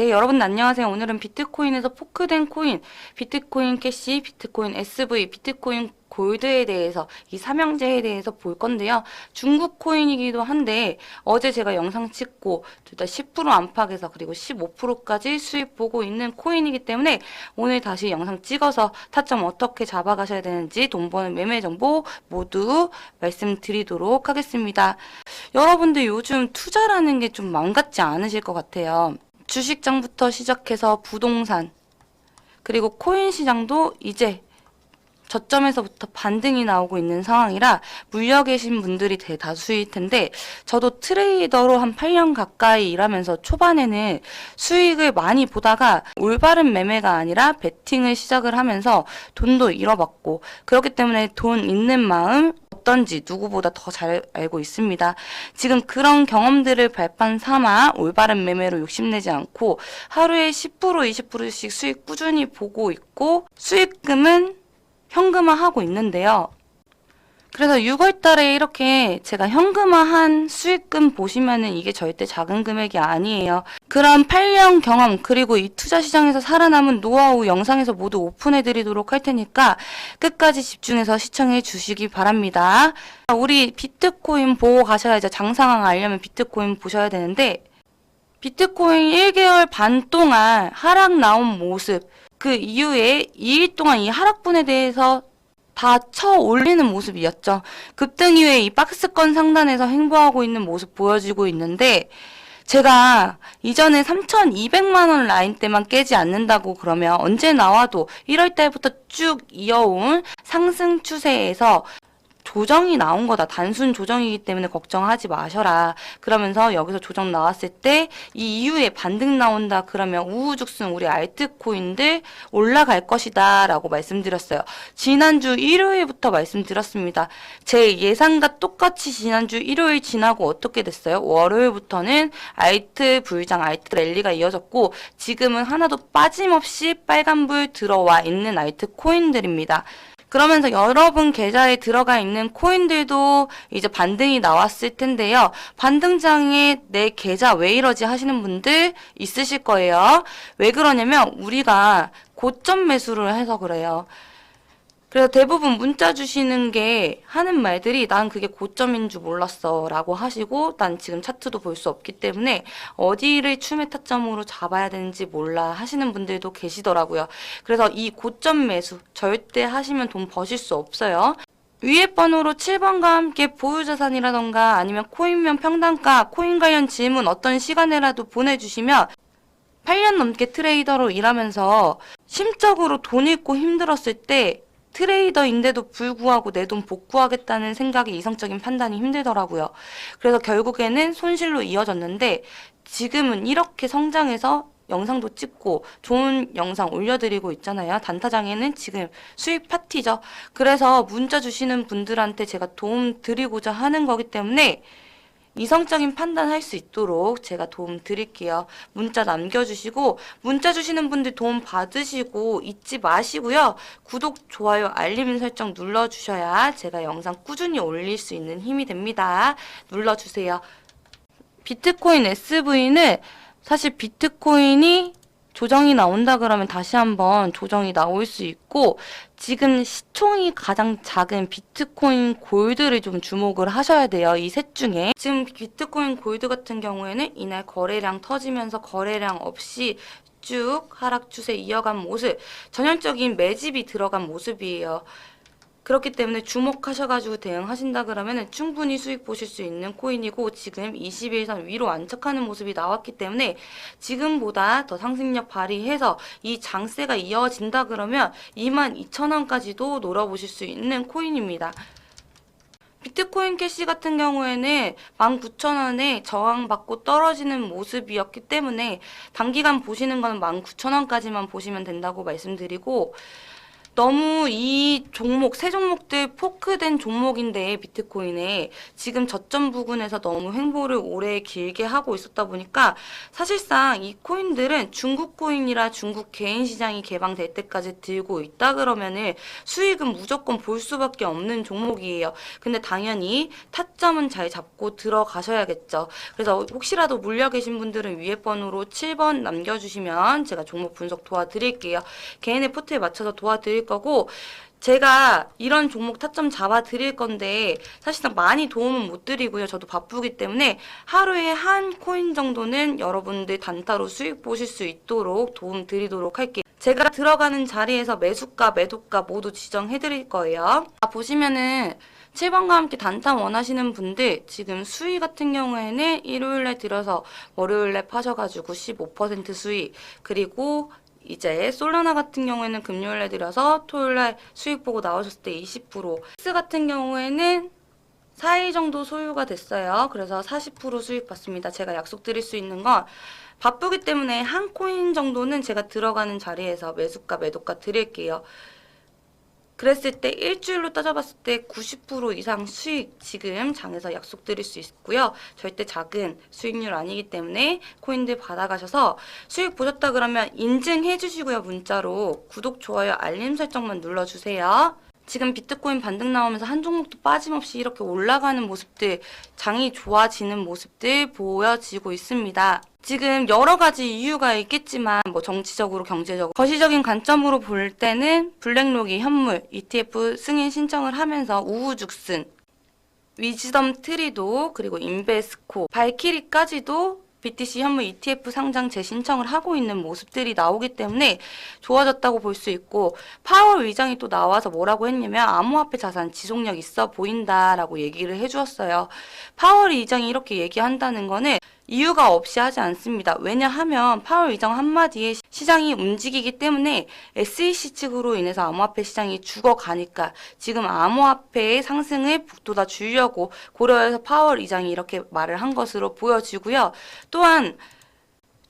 네, 여러분 안녕하세요. 오늘은 비트코인에서 포크된 코인, 비트코인 캐시, 비트코인 SV, 비트코인 골드에 대해서 이 삼형제에 대해서 볼 건데요. 중국 코인이기도 한데 어제 제가 영상 찍고 둘 다 10% 안팎에서 그리고 15%까지 수익 보고 있는 코인이기 때문에 오늘 다시 영상 찍어서 타점 어떻게 잡아가셔야 되는지 돈 버는 매매 정보 모두 말씀드리도록 하겠습니다. 여러분들 요즘 투자라는 게좀 마음 같지 않으실 것 같아요. 주식장부터 시작해서 부동산, 그리고 코인 시장도 이제 저점에서부터 반등이 나오고 있는 상황이라 물려 계신 분들이 대다수일 텐데 저도 트레이더로 한 8년 가까이 일하면서 초반에는 수익을 많이 보다가 올바른 매매가 아니라 베팅을 시작을 하면서 돈도 잃어봤고 그렇기 때문에 돈 있는 마음 어떤지 누구보다 더 잘 알고 있습니다. 지금 그런 경험들을 발판 삼아 올바른 매매로 욕심내지 않고 하루에 10% 20%씩 수익 꾸준히 보고 있고 수익금은 현금화하고 있는데요. 그래서 6월 달에 이렇게 제가 현금화한 수익금 보시면은 이게 절대 작은 금액이 아니에요. 그런 8년 경험 그리고 이 투자 시장에서 살아남은 노하우 영상에서 모두 오픈해 드리도록 할 테니까 끝까지 집중해서 시청해 주시기 바랍니다. 우리 비트코인 보고 가셔야죠. 장상황 알려면 비트코인 보셔야 되는데 비트코인 1개월 반 동안 하락 나온 모습 그 이후에 2일 동안 이 하락분에 대해서 다 쳐 올리는 모습이었죠. 급등 이후에 이 박스권 상단에서 행보하고 있는 모습 보여지고 있는데 제가 이전에 3,200만 원 라인 때만 깨지 않는다고 그러면 언제 나와도 1월 달부터 쭉 이어온 상승 추세에서 조정이 나온 거다. 단순 조정이기 때문에 걱정하지 마셔라. 그러면서 여기서 조정 나왔을 때 이 이후에 반등 나온다. 그러면 우후죽순 우리 알트코인들 올라갈 것이다. 라고 말씀드렸어요. 지난주 일요일부터 말씀드렸습니다. 제 예상과 똑같이 지난주 일요일 지나고 어떻게 됐어요? 월요일부터는 알트 불장, 알트 랠리가 이어졌고 지금은 하나도 빠짐없이 빨간불 들어와 있는 알트 코인들입니다. 그러면서 여러분 계좌에 들어가 있는 코인들도 이제 반등이 나왔을 텐데요. 반등장에 내 계좌 왜 이러지 하시는 분들 있으실 거예요. 왜 그러냐면 우리가 고점 매수를 해서 그래요. 그래서 대부분 문자 주시는 게 하는 말들이 난 그게 고점인 줄 몰랐어 라고 하시고 난 지금 차트도 볼 수 없기 때문에 어디를 추매 타점으로 잡아야 되는지 몰라 하시는 분들도 계시더라고요. 그래서 이 고점 매수 절대 하시면 돈 버실 수 없어요. 위에 번호로 7번과 함께 보유자산이라던가 아니면 코인면 평단가, 코인 관련 질문 어떤 시간에라도 보내주시면 8년 넘게 트레이더로 일하면서 심적으로 돈 잃고 힘들었을 때 트레이더인데도 불구하고 내 돈 복구하겠다는 생각이 이성적인 판단이 힘들더라고요. 그래서 결국에는 손실로 이어졌는데 지금은 이렇게 성장해서 영상도 찍고 좋은 영상 올려드리고 있잖아요. 단타장에는 지금 수익 파티죠. 그래서 문자 주시는 분들한테 제가 도움 드리고자 하는 거기 때문에 이성적인 판단할 수 있도록 제가 도움 드릴게요. 문자 남겨주시고 문자 주시는 분들 도움 받으시고 잊지 마시고요. 구독, 좋아요, 알림 설정 눌러주셔야 제가 영상 꾸준히 올릴 수 있는 힘이 됩니다. 눌러주세요. 비트코인 SV는 사실 비트코인이 조정이 나온다 그러면 다시 한번 조정이 나올 수 있고 지금 시총이 가장 작은 비트코인 골드를 좀 주목을 하셔야 돼요. 이 셋 중에 지금 비트코인 골드 같은 경우에는 이날 거래량 터지면서 거래량 없이 쭉 하락 추세 이어간 모습, 전형적인 매집이 들어간 모습이에요. 그렇기 때문에 주목하셔가지고 대응하신다 그러면 충분히 수익 보실 수 있는 코인이고 지금 21선 위로 안착하는 모습이 나왔기 때문에 지금보다 더 상승력 발휘해서 이 장세가 이어진다 그러면 22,000원까지도 노려보실 수 있는 코인입니다. 비트코인 캐시 같은 경우에는 19,000원에 저항받고 떨어지는 모습이었기 때문에 단기간 보시는 건 19,000원까지만 보시면 된다고 말씀드리고 너무 이 종목, 세 종목들 포크된 종목인데 비트코인에 지금 저점 부근에서 너무 횡보를 오래 길게 하고 있었다 보니까 사실상 이 코인들은 중국 코인이라 중국 개인 시장이 개방될 때까지 들고 있다 그러면은 수익은 무조건 볼 수밖에 없는 종목이에요. 근데 당연히 타점은 잘 잡고 들어가셔야겠죠. 그래서 혹시라도 물려 계신 분들은 위에 번호로 7번 남겨주시면 제가 종목 분석 도와드릴게요. 개인의 포트에 맞춰서 도와드릴 거고 제가 이런 종목 타점 잡아 드릴 건데 사실상 많이 도움은 못 드리고요. 저도 바쁘기 때문에 하루에 한 코인 정도는 여러분들 단타로 수익 보실 수 있도록 도움 드리도록 할게요. 제가 들어가는 자리에서 매수가, 매도가 모두 지정해 드릴 거예요. 아, 보시면은 7번과 함께 단타 원하시는 분들 지금 수익 같은 경우에는 일요일에 들어서 월요일에 파셔가지고 15% 수익 그리고 이제 솔라나 같은 경우에는 금요일에 들어서 토요일에 수익 보고 나오셨을 때 20%, X 같은 경우에는 4일 정도 소요가 됐어요. 그래서 40% 수익 받습니다. 제가 약속드릴 수 있는 건 바쁘기 때문에 한 코인 정도는 제가 들어가는 자리에서 매수가, 매도가 드릴게요. 그랬을 때 일주일로 따져봤을 때 90% 이상 수익 지금 장에서 약속드릴 수 있고요. 절대 작은 수익률 아니기 때문에 코인들 받아가셔서 수익 보셨다 그러면 인증해 주시고요. 문자로 구독, 좋아요, 알림 설정만 눌러주세요. 지금 비트코인 반등 나오면서 한 종목도 빠짐없이 이렇게 올라가는 모습들, 장이 좋아지는 모습들 보여지고 있습니다. 지금 여러 가지 이유가 있겠지만 뭐 정치적으로 경제적으로 거시적인 관점으로 볼 때는 블랙록이 현물 ETF 승인 신청을 하면서 우후죽순 위즈덤 트리도 그리고 인베스코 발키리까지도 BTC 현물 ETF 상장 재신청을 하고 있는 모습들이 나오기 때문에 좋아졌다고 볼 수 있고 파월 의장이 또 나와서 뭐라고 했냐면 암호화폐 자산 지속력 있어 보인다라고 얘기를 해주었어요. 파월 의장이 이렇게 얘기한다는 거는 이유가 없이 하지 않습니다. 왜냐하면 파월 의장 한마디에 시장이 움직이기 때문에 SEC 측으로 인해서 암호화폐 시장이 죽어가니까 지금 암호화폐의 상승을 북돋아 주려고 고려해서 파월 의장이 이렇게 말을 한 것으로 보여지고요. 또한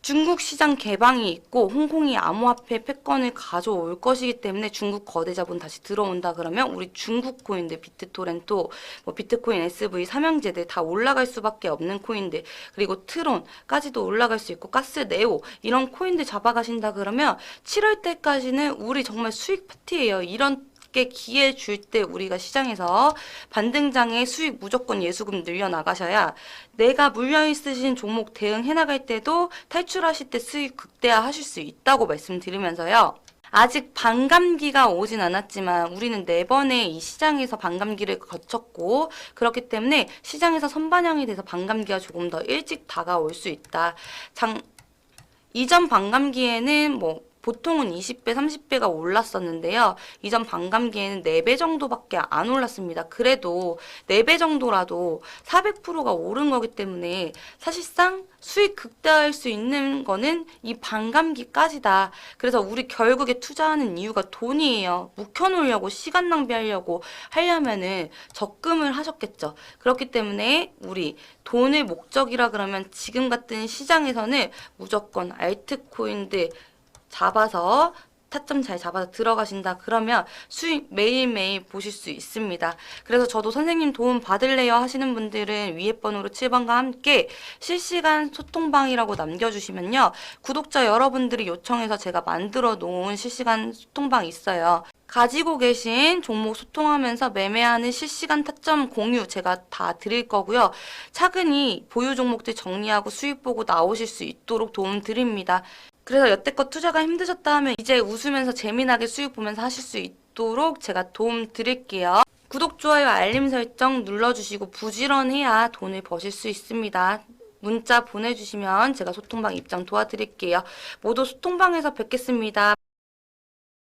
중국 시장 개방이 있고 홍콩이 암호화폐 패권을 가져올 것이기 때문에 중국 거대 자본 다시 들어온다 그러면 우리 중국 코인들 비트토렌토, 뭐 비트코인 SV 삼형제들 다 올라갈 수밖에 없는 코인들 그리고 트론까지도 올라갈 수 있고 가스 네오 이런 코인들 잡아가신다 그러면 7월 때까지는 우리 정말 수익 파티예요. 이런 게 기회 줄 때 우리가 시장에서 반등장에 수익 무조건 예수금 늘려 나가셔야 내가 물려 있으신 종목 대응해 나갈 때도 탈출하실 때 수익 극대화하실 수 있다고 말씀드리면서요. 아직 반감기가 오진 않았지만 우리는 네 번의 이 시장에서 반감기를 거쳤고 그렇기 때문에 시장에서 선반영이 돼서 반감기가 조금 더 일찍 다가올 수 있다. 장 이전 반감기에는 뭐 보통은 20배, 30배가 올랐었는데요. 이전 반감기에는 4배 정도밖에 안 올랐습니다. 그래도 4배 정도라도 400%가 오른 거기 때문에 사실상 수익 극대화할 수 있는 거는 이 반감기까지다. 그래서 우리 결국에 투자하는 이유가 돈이에요. 묵혀놓으려고 시간 낭비하려고 하려면은 적금을 하셨겠죠. 그렇기 때문에 우리 돈을 목적이라 그러면 지금 같은 시장에서는 무조건 알트코인들 잡아서 타점 잘 잡아서 들어가신다 그러면 수익 매일매일 보실 수 있습니다. 그래서 저도 선생님 도움 받을래요 하시는 분들은 위에 번호로 7번과 함께 실시간 소통방이라고 남겨주시면요. 구독자 여러분들이 요청해서 제가 만들어 놓은 실시간 소통방 있어요. 가지고 계신 종목 소통하면서 매매하는 실시간 타점 공유 제가 다 드릴 거고요. 차근히 보유 종목들 정리하고 수익 보고 나오실 수 있도록 도움 드립니다. 그래서 여태껏 투자가 힘드셨다 하면 이제 웃으면서 재미나게 수익 보면서 하실 수 있도록 제가 도움 드릴게요. 구독, 좋아요, 알림 설정 눌러주시고 부지런해야 돈을 버실 수 있습니다. 문자 보내주시면 제가 소통방 입장 도와드릴게요. 모두 소통방에서 뵙겠습니다.